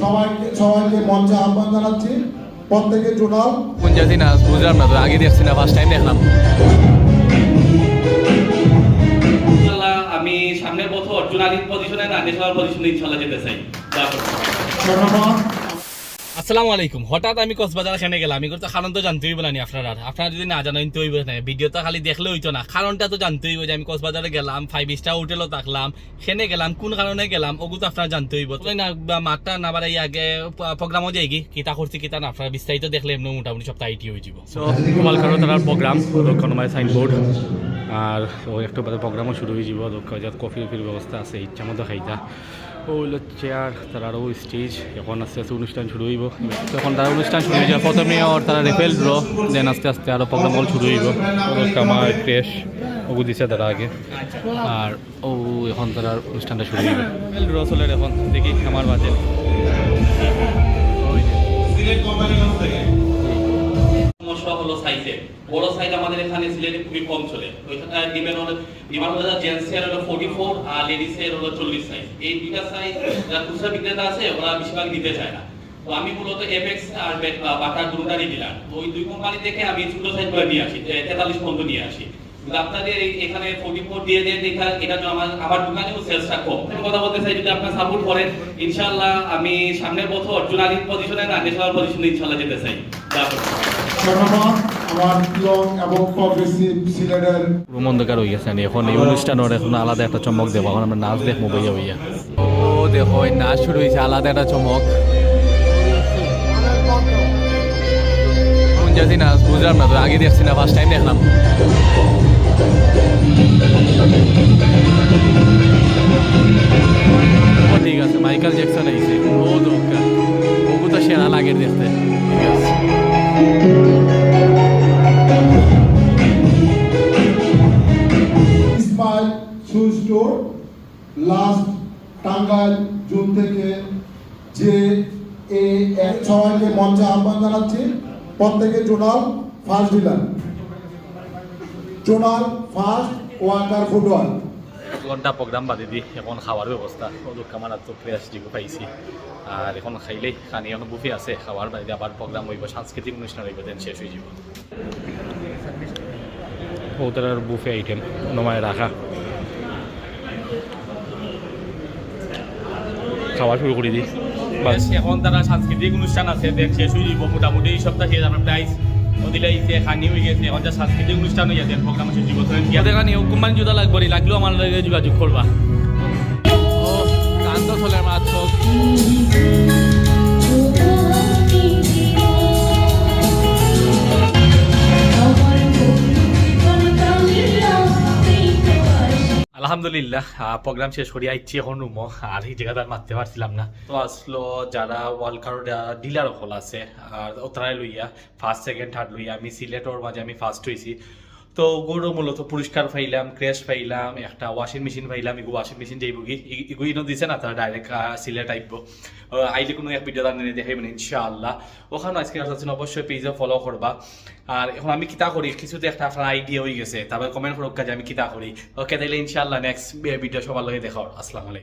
সবাইকে সবাইকে মঞ্চে আহ্বান জানাচ্ছি। প্রত্যেকে জোনাল কোন জাতি না বুঝলাম না তো আগে দেখছি না ফার্স্ট টাইম দেখলাম। আমি সামনের বছর জুনালির পজিশনে না ন্যাশনাল পজিশনে ইনশাল্লাহ যেতে চাই। ধন্যবাদ। আসসালামু আলাইকুম। হঠাৎ আমি কক্সবাজার সেনে গেলাম। আমি তো কারণ তো জানতে হইব না নি আপনারা আপনারা যদি না জানেন তো হইব না। ভিডিওটা খালি দেখলে হইতো না। কারণটা তো জানতে হইব যে আমি কক্সবাজারে গেলাম ফাইভ স্টার হোটেলও থাকলাম সেনে গেলাম, কোন কারণে গেলাম, ওগু তো আপনারা জানতে হইব। না মাঠটা না বাড়াই আগে প্রোগ্রামও যাই কি কিতা করছি কিতা না, আপনারা বিস্তারিত দেখলে এমনি মোটামুটি সব আইটি হয়ে যাব সো কুমাল কারও তার প্রোগ্রাম সাইনবোর্ড আর ও একটু বাদে প্রোগ্রামও শুরু হয়ে যাব। দোকান কফি টফির ব্যবস্থা আছে ইচ্ছা মতো খাইতা ও হলো চেয়ার তার আরও স্টেজ এখন আস্তে আস্তে অনুষ্ঠান শুরু হইব। তখন তারা অনুষ্ঠান শুরু হয়ে যায় প্রথমে ওর তারা রেফেল ড্র দেন আস্তে আস্তে আরও প্রোগ্রাম শুরু হইব। কামার ক্রেশ ওগু দিছে তারা আগে। আর ও এখন তারা অনুষ্ঠানটা শুরু হইব। রেফেল ড্র চলে এখন দেখি আমার বাজে। সাইজে বড় সাইজ আমাদের এখানে সিলেটে খুবই কম চলে। হলো হলো জেন্টসের হলো ফোর আর লেডিসের হলো চল্লিশ সাইজ এই দুইটা সাইজ যারা খুচরা বিক্রেতা আছে, ওরা বেশিরভাগ নিতে চায় না। তো আমি মূলত আর বাটার দুটারই দিলাম। তো ওই দুই কোম্পানি থেকে আমি ছোট সাইজ করে নিয়ে আসি তেতাল্লিশ পর্যন্ত নিয়ে আসি। আপনাদের এখানে ফোর দিয়ে এটা তো আমার আমার দোকানেও সেলসটা কম। কথা বলতে চাই যদি আপনারা সাপোর্ট করেন, ইনশাআল্লাহ আমি সামনের বছর জুনালির পজিশনে না পজিশনে ইনশাআল্লাহ যেতে চাই। অন্ধকার হয়ে গেছে এখন এই অনুষ্ঠানের এখন আলাদা একটা চমক দেবো এখন আমরা নাচ দেখব বইয়া বইয়া। ও দেখো নাচ শুরু হয়েছে আলাদা একটা চমক। কোন জাতি নাচ বুঝলাম না তো আগে দেখছি না ফার্স্ট টাইম দেখলাম। ও ঠিক আছে মাইকেল জ্যাকসন আইছে। লাস্ট টাঙ্গাইল জুন থেকে যে এ এক সবাইকে মঞ্চে আহ্বান জানাচ্ছি প্রত্যেকে zonal first dealer zonal first water football. ঘণ্টা প্রোগ্রাম বাদে দি এখন খাওয়ার ব্যবস্থা আমার তো ফ্রেশ দিব পাইছি। আর এখন খাইলেই খানি এখন বুফে আছে খাওয়ার বাদে আবার প্রোগ্রাম হইব সাংস্কৃতিক অনুষ্ঠান হইব দেন শেষ হয়ে যাব। ওটার বুফে আইটেম নমায় রাখা খাওয়া শুরু করে দিই। এখন তারা সাংস্কৃতিক অনুষ্ঠান আছে দেখ শেষ হয়ে যাব মোটামুটি এই সপ্তাহ শেষ আমরা প্রাইস নদীলে ইতে খানি হয়ে গেছে। এখন যা সাংস্কৃতিক অনুষ্ঠান হয়ে যাচ্ছে প্রোগ্রাম শেষ জীবন গিয়া দেখা নিও কোম্পানি জুতা লাগবে লাগলেও আমার লাগে যোগাযোগ করবা। কান্দ গান তো চলে আমার আলহামদুলিল্লাহ প্রোগ্রাম শেষ করি ইচ্ছে এখন রুম আর এই জায়গাটা মারতে পারছিলাম না। তো আসলো যারা ওয়ার্ল্ড কাপ ডিলার হল আছে, আর ওতরাই লইয়া ফার্স্ট সেকেন্ড থার্ড লইয়া, আমি সিলেটর মাঝে আমি ফার্স্ট হয়েছি তো গরু মূলত পুরস্কার পাইলাম, ক্রেশ পাইলাম, একটা ওয়াশিং মেশিন পাইলাম, এগু ওয়াশিং মেশিন যাইব কি এগু ইনো দিছে না, তারা ডাইরেক্ট সিলেট আইব আইলে কোনো এক ভিডিও দাঁড়িয়ে দেখাইবেন ইনশাআল্লাহ। ওখানে আজকে আসছেন অবশ্যই পেজে ফলো করবা। আর এখন আমি কিতা করি, কিছুতে একটা আপনার আইডিয়া হয়ে গেছে, তারপর কমেন্ট করুক, কাজে আমি কিতা করি। ওকে তাইলে ইনশাআল্লাহ নেক্সট ভিডিও সবার লগে দেখাও আসসালামু আলাইকুম।